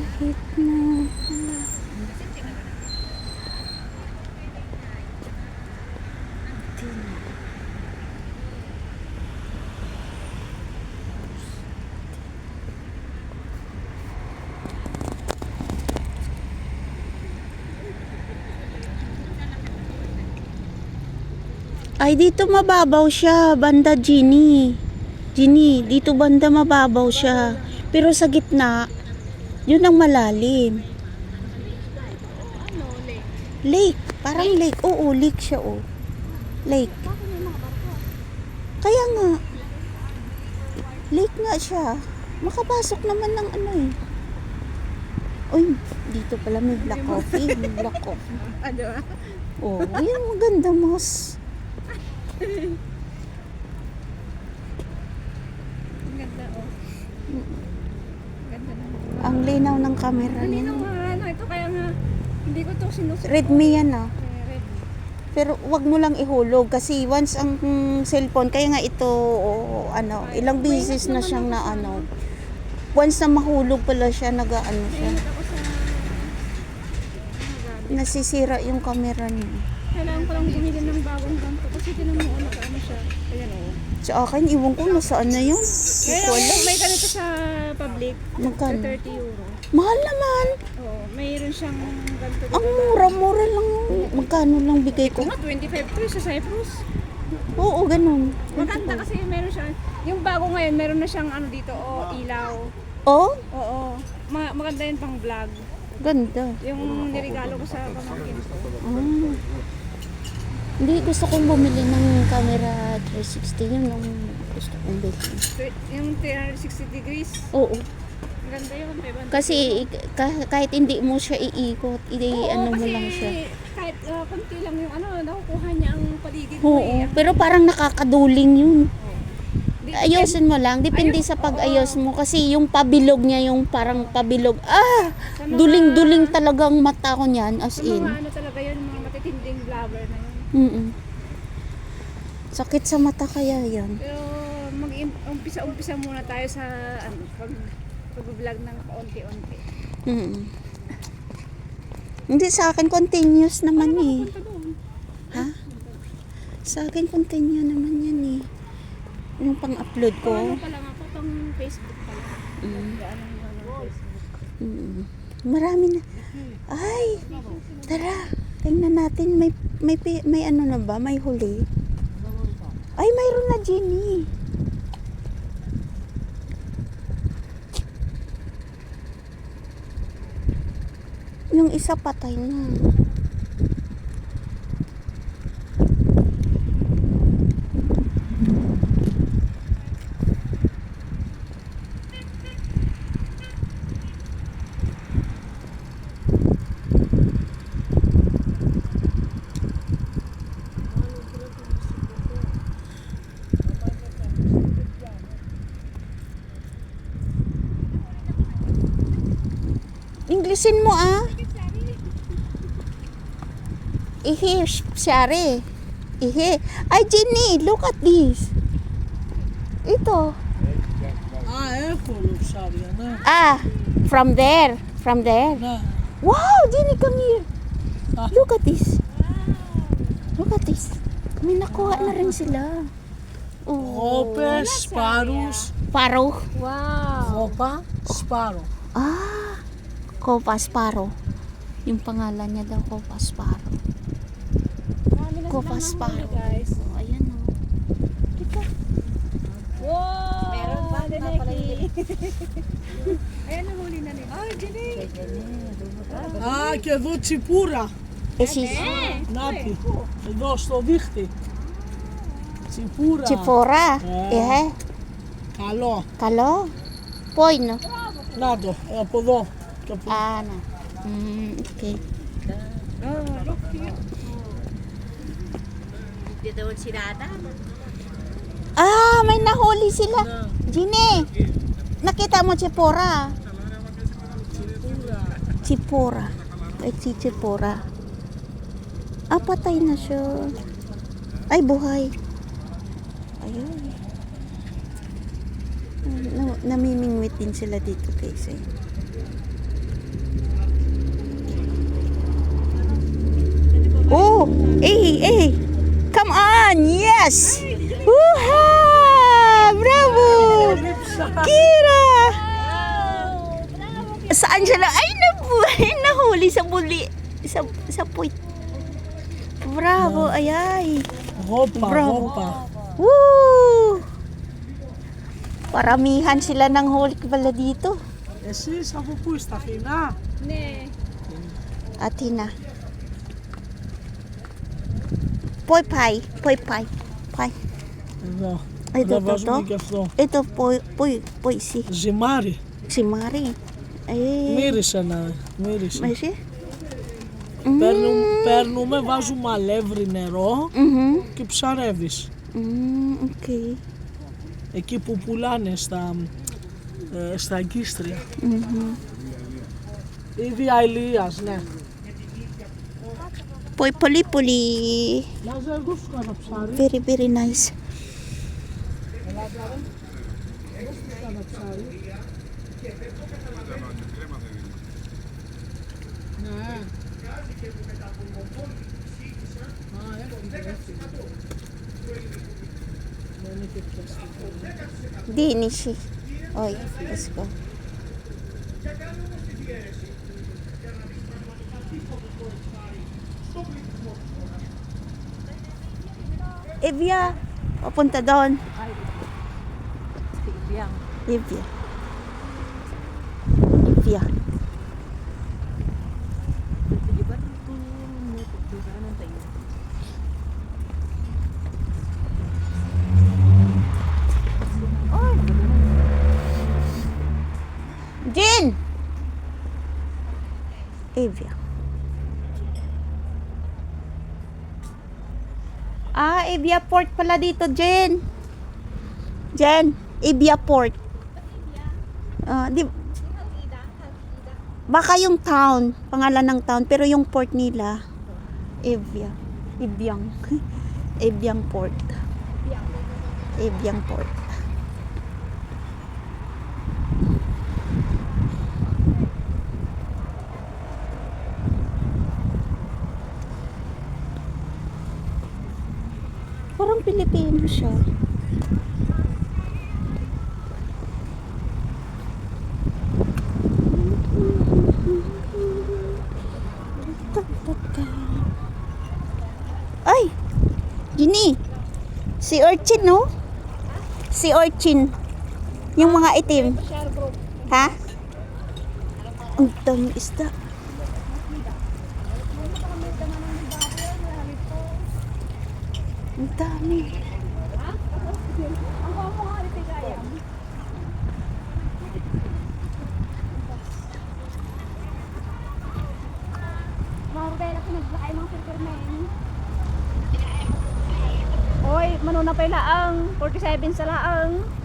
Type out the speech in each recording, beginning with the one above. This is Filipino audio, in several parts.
Kahit na... Ay, dito mababaw siya, banda Ginny. Ginny, dito banda mababaw siya. Pero sa gitna, yun ang malalim. Lake. Parang lake. Oo, lake siya, oh. Lake. Kaya nga. Lake nga siya. Makapasok naman ng ano eh. Uy, dito pala may black coffee. May black coffee. Ano? Oh, yun maganda, mas. Ang ganda, oh. Ganda na. Ang linaw ng camera Kanina niya. nga, ano, ito kaya nga, hindi ko to sinusunod. Redmi yan ah. Eh. Pero wag mo lang ihulog kasi once ang mm, cellphone, kaya nga ito, oh, ano, ilang beses na siyang na ano. Once na mahulog pala siya, nag-ano siya. Ako sa... Nasisira yung camera niya. Kailangan ko lang bumili ng bagong ganito kasi tinan mo ano ano siya. Ayan oh. Sa akin, iwan ko nasaan na yun. Hindi ko alam. may ganito sa public. Magkano? 30 euro. Mahal naman. Oo, mayroon siyang ganito Ang mura-mura lang. Magkano lang bigay ko? Mga 25 to sa Cyprus. Oo, ganun. Maganda kasi meron siya. Yung bago ngayon, meron na siyang ano dito, oh, ilaw. Oh, Oo. Ma- maganda yun pang vlog. ganda. Yung nirigalo ko sa pamangkin ko. Ah. Hindi, gusto kong bumili ng camera 360. Yun ang gusto kong bilhin. Yung 360 degrees. Oo. Maganda yun. 500. Kasi ka- kahit hindi mo siya iikot, i Oo, ano mo kasi lang siya. kahit uh, konti lang yung ano, nakukuha niya ang paligid mo Oo, eh. pero parang nakakaduling yun. Di- Ayusin mo lang, depende sa pag-ayos mo. Kasi yung pabilog niya, yung parang pabilog, ah, Sa mga- duling-duling talagang mata ko niyan, as Sa mga in. ano talaga yun, mga matitinding vlogger na yun. Mm Sakit sa mata kaya yan. Pero mag-umpisa-umpisa muna tayo sa ano, pag pag-vlog ng paunti-unti. Mm. Hindi sa akin continuous naman eh. Punta doon. Ha? Sa akin continue naman yan eh. Yung pang-upload ko. Ano pa lang ako, pang Facebook pa lang. Mm. Ano yung ano, Facebook. Mm. Marami na. Ay, tara. Tingnan natin may may may ano na ba? May huli. Ay, mayroon na Jenny. Yung isa patay na. Bilisin mo ah. Ihi, sari. Ihi. Ay, Jenny, look at this. Ito. Ah, eh, airport, sorry. Ano? Ah, from there. From there. Wow, Jenny, come here. Ah. Look at this. Look at this. May nakuha na rin sila. Oh, Hope, Sparrows. Paro. Wow. Hopa, Sparrow. Ah. Copa Sparrow. Yung pangalan niya daw, Copa Sparrow. Marami na Copa silang Sparrow. nahuli, guys. Oh, ayan o. Ika. Wow! Meron pa din Ayan, nahuli na nila. Ay, Jenny! Α, και εδώ τσιπούρα. Εσύ, Νάτι, εδώ στο δίχτυ. Τσιπούρα. Chipora. Ε. Eh, Καλό. kalo. Poy, no? Να το, ε, από εδώ. Ah, na. Mm, okay. Hindi daw sinada. Ah, may nahuli sila. Ah. Gine, nakita mo Chipora. Chipora. Ay, si Chipora. Ah, patay na siya. Ay, buhay. Ayun. Namimingwit din sila dito guys. Eh. Oh, eh, eh. Come on. Yes. Uha! Bravo. Kira. Saan siya lang? Ay, nabuhay. Nahuli sa buli. Sa, sa puwit. Bravo. Ayay. Hopa, Bravo. hopa. Woo! Paramihan sila ng holik pala dito. Eh, yes, sa pupusta, Athena. Ne. Athena. Πόι πάει, πόι πάει, πάει. Εδώ. Ε, εδώ το και αυτό. Εδώ πόι, πόι, εσύ. Ζυμάρι. Ζυμάρι. Ε. Μύρισε να, μύρισε. Μέση. Παίρνουμε, παίρνουμε, βάζουμε αλεύρι νερό mm-hmm. και ψαρεύεις. Mm, okay. Εκεί που πουλάνε στα, ε, στα αγκίστρια. Mm-hmm. Ήδη αηλίας, ναι. Poy puli puli. Λάζα, εγώ σου κάνω ψάρι. Very, very nice. Κάνω ψάρι. Ναι. Α, έφυγε, έφυγε. Δεν είχε πιαστεί. Dinishi. Oy, let's go. Evia, papunta doon. Livia. Livia. Jin! Evia. Ah, Evia Port pala dito, Jen. Jen, Evia Port. Ah, di Baka yung town, pangalan ng town, pero yung port nila, Evia. Ebyang. Ebyang Port. Ebyang Port. Parang Pilipino siya. Ay! Gini! Si Urchin, no? Si Urchin. Yung mga itim. Ha? Ang daming isda. Ang dami. Marbella, pinaglakay mga supermen. Oy, manuna pa laang. 47 sa laang.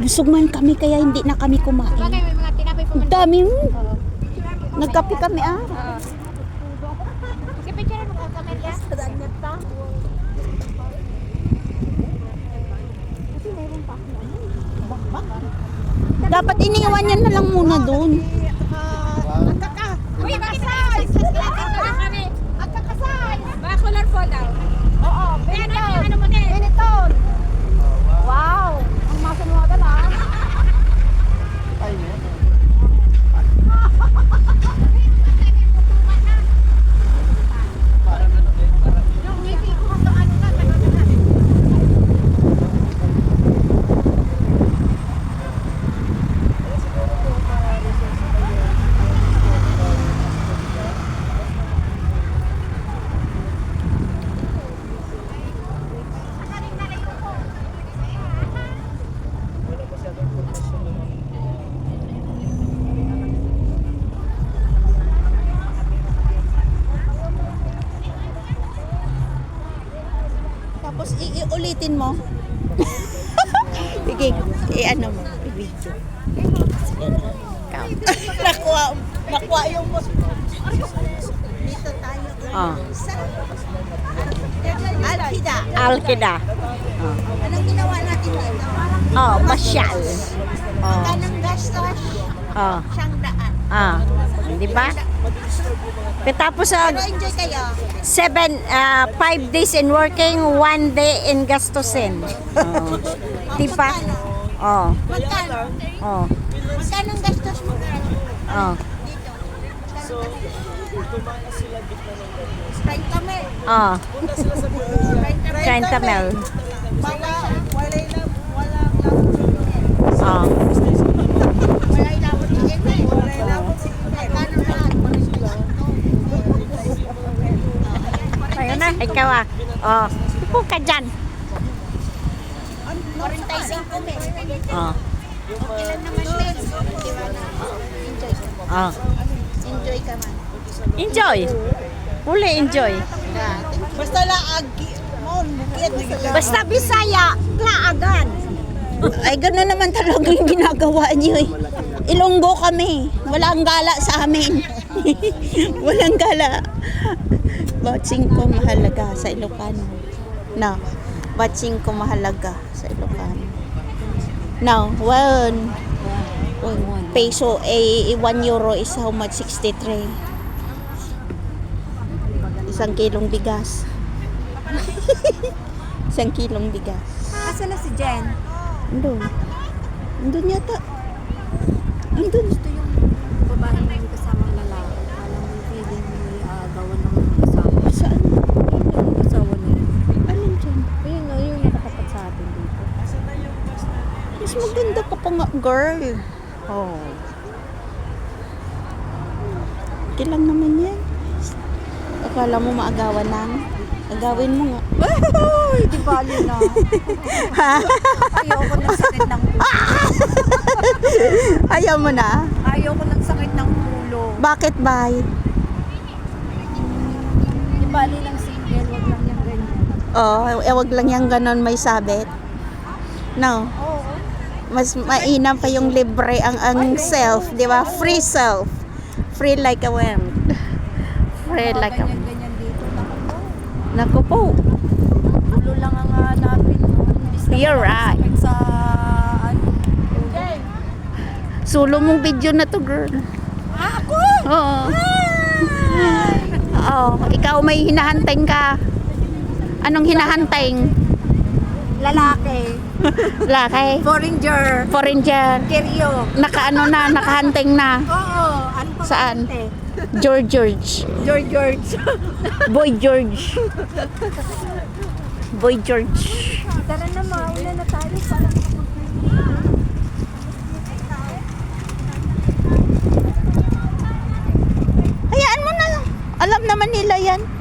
Busog man kami kaya hindi na kami kumain. Bagay, may mga tinapay po. Ang dami. mm. Nagkape kami ah. Sige, picture mo ka kamera. Dapat iniwan niya na lang muna doon. Uy, makasay! kami. Magkakasay! Baka colorful daw. Oo, Benetton. Ano mo din? Iulitin mo. Sige, i-ano mo, i-video. Ikaw. nakuha, nakuha yung boss. Dito tayo. Oh. Alkida. Alkida. Anong ginawa natin dito? Oh, masyal. Oh. Kanang gastos, Oh. siyang daan. Ah. Di ba? Tapos sa Pero enjoy kayo. seven, uh, five days in working, one day in gastusin. Oh. Di ba? Oh. Magkano? Oh. Magkano ang gastos mo? Oh. Dito. 30 mil. Oh. 30 mil. Wala, wala na, wala Oh. Wala ilabot si Emel. Wala ilabot si Emel. Magkano lahat? Ayun na, ikaw ah. Oh. Upo ka dyan. 45 mil. Oh. Ilan naman mil? Di ba na? Enjoy. Oh. Enjoy ka man. Enjoy. Fully enjoy. Basta laag. Mon, bukit. Basta Bisaya, klaagan. Ay, gano'n naman talaga yung ginagawa niyo eh. Ilonggo kami. Walang gala sa amin. Walang gala. Batsing ko mahalaga sa Ilocano. No. Batsing ko mahalaga sa Ilocano. Now, one peso, eh, 1 euro is how much? 63. Isang kilong bigas. Isang kilong bigas. Asa na si Jen? Andun. Andun yata. Andun. Gusto yung babae na yung kasamang lalaki. Alam mo yung feeling ni uh, gawa ng kasama. Saan? Yung asawa niya. Alin dyan? Ayun o, yung nakatapat sa atin dito. Mas maganda ka pa nga, girl. Oh. Okay lang naman yan. Akala mo maagawan lang. Agawin mo nga. Ay, di bali na. Ayoko ng sakit ng ulo. Ayaw mo na? Ayoko ng sakit ng ulo. Bakit, bay? Di bali ng single, wag lang yung ganyan. Oh, eh, wag lang yung ganon may sabit. No. Oo. Mas mainam pa yung libre ang ang self, di ba? Free self. Free like a wind. Free like a dito. Naku po. Ulo lang ang hanapin mo. Imbis na You're right. sa ano. Sulo mong video na to, girl. Ako? Oo. Oh, ikaw may hinahanteng ka. Anong hinahanteng? Lalaki. Laki. Foreigner. Foreigner. Keryo. Nakaano na, nakahanteng na. Oo. Ano pa Saan? George George. George George. Boy George. Boy George. Tara na, mauna na tayo para Hayaan mo na. Alam naman nila yan.